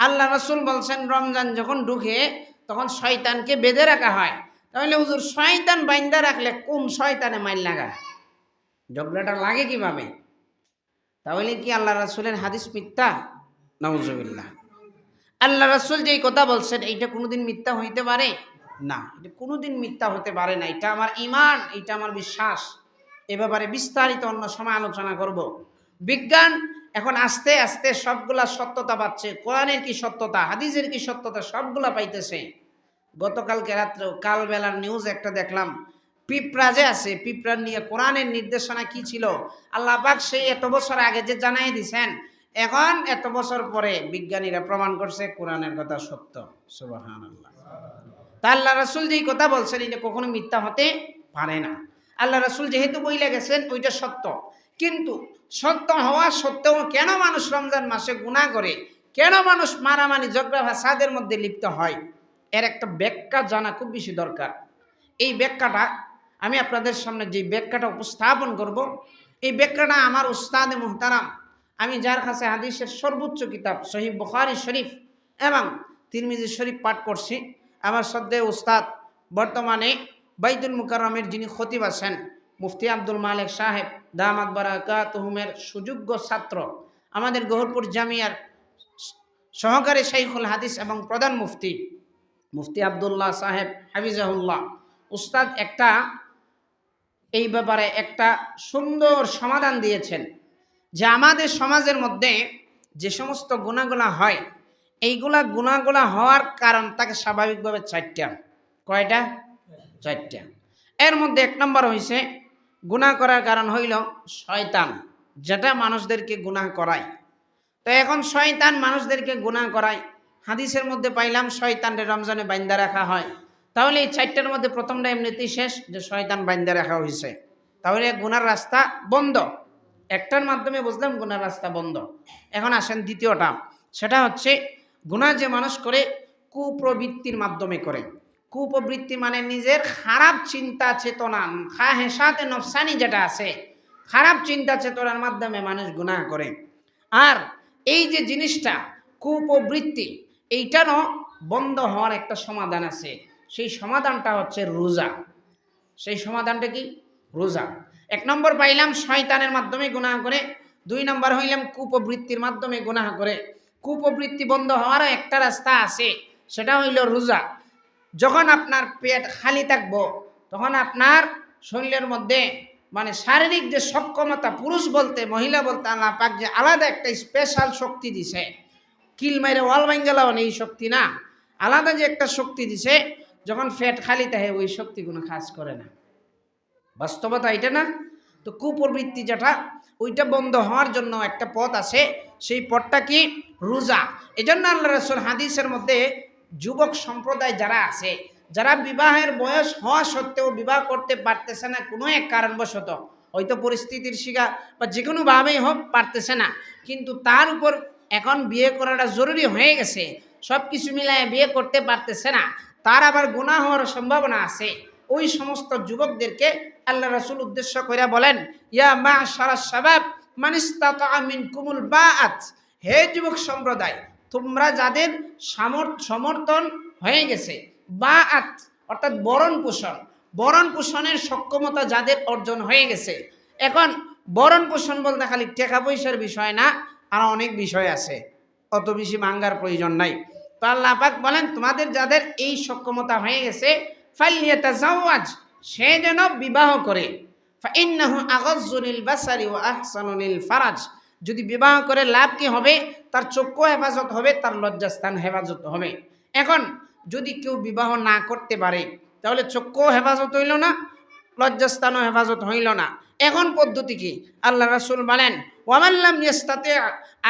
আল্লাহ রসুল বলছেন, রমজান যখন ঢুকে তখন শয়তানকে বেঁধে রাখা হয়। তাহলে হুজুর, শয়তান বাইন্দা রাখলে কোন শয়তানে মাইল লাগা? ঝগড়াটা লাগে কীভাবে? তাহলে কি আল্লাহ রাসুলের হাদিস মিথ্যা? নওজবিল্লাহ আল্লাহ রাসুল যেই কথা বলছেন, এইটা কোনোদিন মিথ্যা হইতে পারে? না, এটা কোনোদিন মিথ্যা হতে পারে না। এটা আমার ইমান এটা আমার বিশ্বাস। এ ব্যাপারে বিস্তারিত অন্য সময় আলোচনা করব। বিজ্ঞান এখন আস্তে আস্তে সবগুলা সত্যতা পাচ্ছে। কোরআনের কি সত্যতা, হাদিসের কি সত্যতা, সবগুলা পাইতেছে। গতকালকে রাত্রে কাল বেলার নিউজ একটা দেখলাম। পিঁপড়া যে আছে পিঁপড়ার নিয়ে কোরআনের নির্দেশনা কি ছিল? আল্লাহ পাক সেই এত বছর আগে যে জানাই দিছেন, এখন এত বছর পরে বিজ্ঞানীরা প্রমাণ করছে কোরআনের কথা সত্য। সুবাহান আল্লাহ তা আল্লাহ রাসুল যেই কথা বলছেন, এটা কখনো মিথ্যা হতে পারে না। আল্লাহ রাসুল যেহেতু বইলে গেছেন, ওইটা সত্য। কিন্তু সত্য হওয়া সত্ত্বেও কেন মানুষ রমজান মাসে গুণা করে? কেন মানুষ মারামারি, ঝগড়া ভাষাদের মধ্যে লিপ্ত হয়? এর একটা ব্যাখ্যা জানা খুব বেশি দরকার। এই ব্যাখ্যাটা আমি আপনাদের সামনে যে ব্যাখ্যাটা উপস্থাপন করব, এই ব্যাখ্যাটা আমার উস্তাদে মোহতারাম, আমি যার কাছে হাদিসের সর্বোচ্চ কিতাব শহীদ বুখারি শরীফ এবং তিরমিজি শরীফ পাঠ করছি। আমার শ্রদ্ধেয় উস্তাদ বর্তমানে বাইতুল মুকাররমের যিনি খতিব আছেন মুফতি আব্দুল মালিক সাহেব, দামাত বারাকাতহুমের সুযোগ্য ছাত্র, আমাদের গহরপুর জামিয়ার সহকারী শাইখুল হাদিস এবং প্রধান মুফতি মুফতি আবদুল্লাহ সাহেব, হাফিজাহুল্লাহ। উস্তাদ, একটা এই ব্যাপারে একটা সুন্দর সমাধান দিয়েছেন যে আমাদের সমাজের মধ্যে যে সমস্ত গুণাগুলা হয়, এইগুলা গুণাগুলা হওয়ার কারণ তাকে স্বাভাবিকভাবে চারটা। কয়টা? চারটা। এর মধ্যে এক নম্বর হয়েছে গুণা করার কারণ হইল শয়তান, যেটা মানুষদেরকে গুণা করায়। তো এখন শয়তান মানুষদেরকে গুণা করায়। হাদিসের মধ্যে পাইলাম শয়তানরে রমজানে বাইন্দা রাখা হয়। তাহলে এই চারটার মধ্যে প্রথমটা এমনিতেই শেষ, যে শয়তান বাইন্দা রাখা হয়েছে। তাহলে গুনার রাস্তা বন্ধ। একটার মাধ্যমে বুঝলাম গুনার রাস্তা বন্ধ। এখন আসেন দ্বিতীয়টা। সেটা হচ্ছে গুণা যে মানুষ করে, কুপ্রবৃত্তির মাধ্যমে করে। কুপ্রবৃত্তি মানে নিজের খারাপ চিন্তা চেতনা খা হেসাতে নফসানি যেটা আছে, খারাপ চিন্তা চেতনার মাধ্যমে মানুষ গুনাহ করে। আর এই যে জিনিসটা কুপ্রবৃত্তি এইটারও বন্ধ হওয়ার একটা সমাধান আছে। সেই সমাধানটা হচ্ছে রোজা। সেই সমাধানটা কি? রোজা। এক নম্বর পাইলাম শয়তানের মাধ্যমে গুনাহ করে, দুই নম্বর হইলাম কুপবৃত্তির মাধ্যমে গুনাহ করে। কুপবৃত্তি বন্ধ হওয়ারও একটা রাস্তা আছে, সেটা হইল রোজা। যখন আপনার পেট খালি থাকব, তখন আপনার শরীরের মধ্যে মানে শারীরিক যে সক্ষমতা পুরুষ বলতে, মহিলা বলতে, আল্লাহ পাক যে আলাদা একটা স্পেশাল শক্তি দিছে। কিল মাইরে ওয়াল ভাঙ্গেলাও এই শক্তি না। আলাদা যে একটা শক্তি দিছে, যখন ফ্যাট খালি থাকে, ওই শক্তি কোনো কাজ করে না। বাস্তবতা এটা না? তো কুপ্রবৃত্তি যেটা, ওইটা বন্ধ হওয়ার জন্য একটা পথ আছে। সেই পথটা কি? রোজা। এজন্য আল্লাহ রসুল হাদিসের মধ্যে যুবক সম্প্রদায় যারা আছে, যারা বিবাহের বয়স হওয়া সত্ত্বেও বিবাহ করতে পারতেছে না, কোনো এক কারণবশত। হয়তো পরিস্থিতির শিকার বা যে কোনোভাবেই হোক পারতেছে না। কিন্তু তার উপর এখন বিয়ে করাটা জরুরি হয়ে গেছে। সব কিছু মিলায় বিয়ে করতে পারতেছে না। তার আবার গুণা হওয়ার সম্ভাবনা আছে। ওই সমস্ত যুবকদেরকে আল্লাহ রসুল উদ্দেশ্য করে বলেন, ইয়া মা সারা সাবাব মানিস্তামিন কুমুল বা আত হে যুবক সম্প্রদায় তোমরা যাদের সামর্থ, সমর্থন হয়ে গেছে বা আত অর্থাৎ বরণ পোষণ, বরণ পোষণের সক্ষমতা যাদের অর্জন হয়ে গেছে। এখন বরণ পোষণ বলতে খালি টাকা পয়সার বিষয় না, আর অনেক বিষয় আছে। অত বেশি মাঙ্গার প্রয়োজন নাই। তো আল্লাহ পাক বলেন, তোমাদের যাদের এই সক্ষমতা হয়ে গেছে ফালিয়াতা জাওয়াজ সে যেন বিবাহ করে। ফাইন্নাহু আগজ্জুলিল বাসারি ওয়া আহসানুলিল ফারাজ। যদি বিবাহ করে, লাভ কি হবে? তার চক্ষু হেফাজত হবে, তার লজ্জাস্থান হেফাজত হবে। এখন যদি কেউ বিবাহ না করতে পারে, তাহলে চক্ষু হেফাজত হইল না, লজ্জাস্থানও হেফাজত হইল না। এখন পদ্ধতি কি? আল্লাহ রাসুল বলেন ওয়ামাল্লাম ইস্তাতে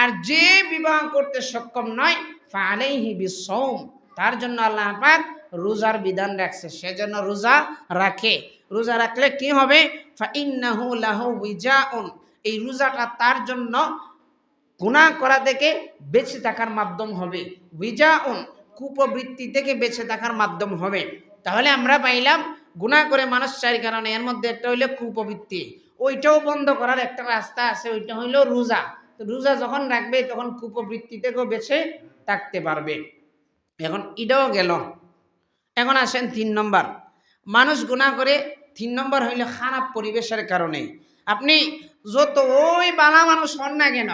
আর যে বিবাহ করতে সক্ষম নয় ফালাইহি বিসৌম তার জন্য আল্লাহ পাক রোজার বিধান রাখছে সেজন্য রোজা রাখে। রোজা রাখলে কি হবে? ফাইন্নাহু লাহু উইজাউন, এই রোজাটা তার জন্য গুণা করা থেকে বেঁচে থাকার মাধ্যম হবে। উইজাউন কুপবৃত্তি থেকে বেঁচে থাকার মাধ্যম হবে। তাহলে আমরা পাইলাম গুণা করে মানুষ চাই কারণে। এর মধ্যে একটা হইল কুপবৃত্তি ওইটাও বন্ধ করার একটা রাস্তা আছে, ওইটা হইল রোজা। রোজা যখন রাখবে, তখন কুপবৃত্তি থেকেও বেঁচে থাকতে পারবে। এখন এটাও গেল। এখন আসেন তিন নম্বর। মানুষ গুণা করে, তিন নম্বর হইল খারাপ পরিবেশের কারণে। আপনি যত ওই বালা মানুষ হন না কেন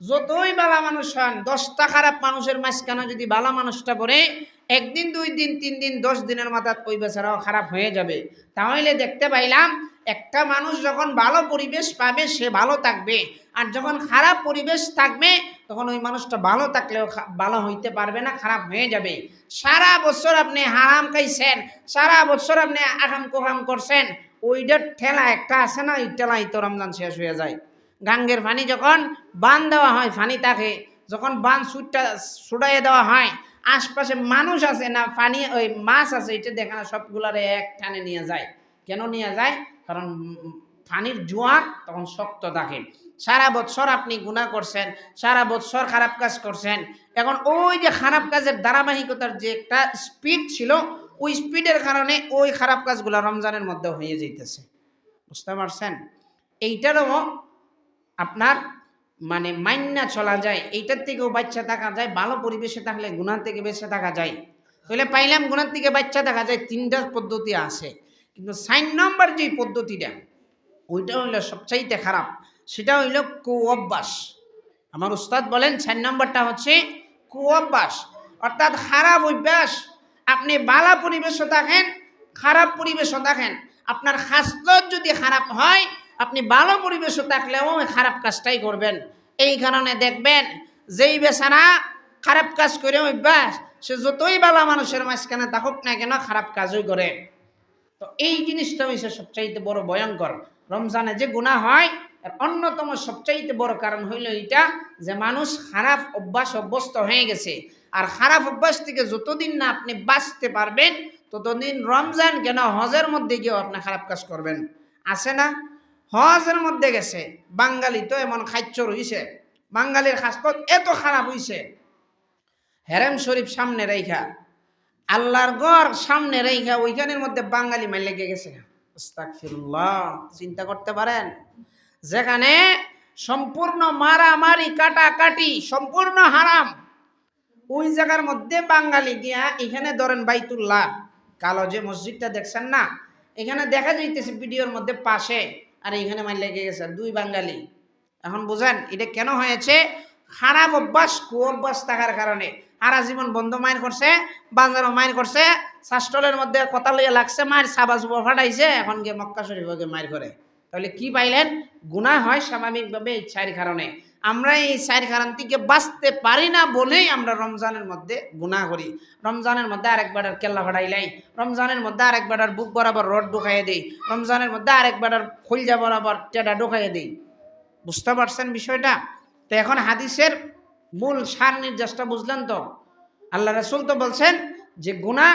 যতই বালা মানুষ হন, দশটা খারাপ মানুষের মাঝখানে যদি বালা মানুষটা পড়ে, একদিন, দুই দিন, তিন দিন, দশ দিনের মাথায় ওই বেচারাও খারাপ হয়ে যাবে। তাহলে দেখতে পাইলাম, একটা মানুষ যখন ভালো পরিবেশ পাবে, সে ভালো থাকবে। আর যখন খারাপ পরিবেশ থাকবে, তখন ওই মানুষটা ভালো থাকলেও ভালো হইতে পারবে না, খারাপ হয়ে যাবে। সারা বছর আপনি হারাম খাইছেন, সারা বছর আপনি আহাম কোকাম করছেন, ওইটার ঠেলা একটা আছে না ওই ঠেলাই তো রমজান শেষ হয়ে যায়। গাঙ্গের পানি যখন বান দেওয়া হয় পানি তাকে, যখন বান সুটটা ছুটাইয়ে দেওয়া হয়, আশপাশে মানুষ আছে না পানি ওই মাছ আছে, এটা দেখানো সবগুলারে এক টানে নিয়ে যায়। কেন নিয়ে যায়? কারণ পানির জোয়ার তখন শক্ত থাকে। সারা বছর আপনি গুণা করছেন, সারা বছর খারাপ কাজ করছেন। এখন ওই যে খারাপ কাজের ধারাবাহিকতার যে একটা স্পিড ছিল, ওই স্পিডের কারণে ওই খারাপ কাজগুলো রমজানের মধ্যে হয়ে যেতেছে বুঝতে পারছেন? এইটারও আপনার মানে মান্না চলা যায়, এইটার থেকেও বাচ্চা থাকা যায়, ভালো পরিবেশে থাকলে গুণার থেকে বেঁচে থাকা যায়। তাহলে পাইলাম গুণার থেকে বাচ্চা থাকা যায়, তিনটা পদ্ধতি আছে। কিন্তু সাইন নম্বর যে পদ্ধতিটা, ওইটা হইল সবচাইতে খারাপ। সেটা হইল কু অভ্যাস আমার উস্তাদ বলেন চার নম্বরটা হচ্ছে কু অভ্যাস অর্থাৎ খারাপ অভ্যাস। আপনি বালা পরিবেশও থাকেন, খারাপ পরিবেশও থাকেন। আপনার খাসলত যদি খারাপ হয় আপনি ভালো পরিবেশও থাকলেও খারাপ কাজটাই করবেন। এই কারণে দেখবেন, যেই বেচারা খারাপ কাজ করে অভ্যাস, সে যতই বালা মানুষের মাঝখানে থাকুক না কেন খারাপ কাজই করে। তো এই জিনিসটা হয়েছে সবচাইতে বড় ভয়ঙ্কর। রমজানে যে গুণা হয়, এর অন্যতম সবচাইতে বড় কারণ হইল এটা যে মানুষ খারাপ অভ্যাস অভ্যস্ত হয়ে গেছে। আর খারাপ অভ্যাস থেকে যতদিন না আপনি বাঁচতে পারবেন, ততদিন রমজান কেন হজের মধ্যে গিয়েও আপনি খারাপ কাজ করবেন। আছে না? হজের মধ্যে গেছে। বাঙালি তো এমন খাদ্য রইছে। বাঙালির খাস্তত এত খারাপ হইছে। হেরেম শরীফ সামনে রেখা আল্লাহর গড় সামনে রেখা ওইখানের মধ্যে বাঙালি মাই লেগে গেছে। চিন্তা করতে পারেন? যেখানে সম্পূর্ণ মারামারি, কাটাকাটি, সম্পূর্ণ হারাম। ওই জায়গার মধ্যে বাঙালি গিয়া এখানে ধরেন বাইতুল্লাহ, কালো যে মসজিদটা দেখছেন না, এখানে দেখা যাইতেছে ভিডিওর মধ্যে পাশে আর এখানে মাইল লেগে গেছে দুই বাঙালি। এখন বুঝেন, এটা কেন হয়েছে? খারাপ অভ্যাস কু অভ্যাস থাকার কারণে। সারা জীবন বন্ধ মায়ের করছে, বাজারও মায়ের করছে শাস্টলের মধ্যে কথা লইয়া লাগছে, মায়ের সাবা জুবা ফাটাইছে, এখন গিয়ে মক্কা শরীফকে মাইর করে তাহলে কি পাইলেন? গুণা হয় স্বাভাবিকভাবে ইচ্ছার কারণে। আমরা এই চার কারণ থেকে বাঁচতে পারি না বলেই আমরা রমজানের মধ্যে গুনাহ করি। রমজানের মধ্যে আরেকবার কেল্লা ফাটাইলাই রমজানের মধ্যে আরেকবার বুক বরাবর রড ঢুকাইয়ে দিই। রমজানের মধ্যে আরেকবার খলজা বরাবর টেডা ঢুকাইয়ে দিই। বুঝতে পারছেন বিষয়টা? তো এখন হাদিসের মূল সার নির্দেশটা বুঝলেন তো? আল্লাহ রসুল তো বলছেন যে গুণা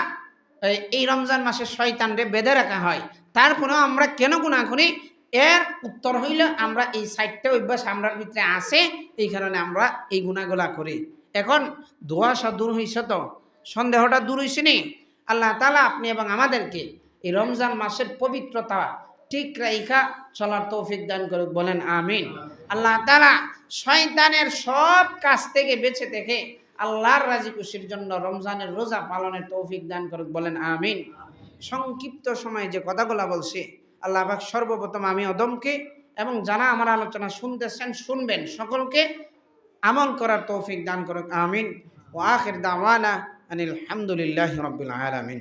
এই রমজান মাসের মাসে শয়তানরে বেঁধে রাখা হয়। তারপরেও আমরা কেন গুণা করি? এর উত্তর হইল আমরা এই সাইডটা অভ্যাস আমরার ভিতরে আসে এই কারণে আমরা এই গুণাগুলা করি। এখন ধোয়াশা দূর হয়েছে তো? সন্দেহটা দূর হয়েছে নি? আল্লাহ তালা আপনি এবং আমাদেরকে এই রমজান মাসের পবিত্রতা ঠিক রাইখা চলার তৌফিক দান করুক, বলেন আমিন। আল্লাহ তালা শয়তানের সব কাজ থেকে বেঁচে থেকে আল্লাহর রাজি খুশির জন্য রমজানের রোজা পালনের তৌফিক দান করুক, বলেন আমিন। সংক্ষিপ্ত সময়ে যে কথাগুলা বলছি আল্লাহ পাক সর্বপ্রথম আমি অদমকে এবং যারা আমার আলোচনা শুনতেছেন, শুনবেন, সকলকে আমল করার তৌফিক দান করুক, আমিন। ও আখির দাওয়ানা আনিল হামদুলিল্লাহ রবিল আলামিন।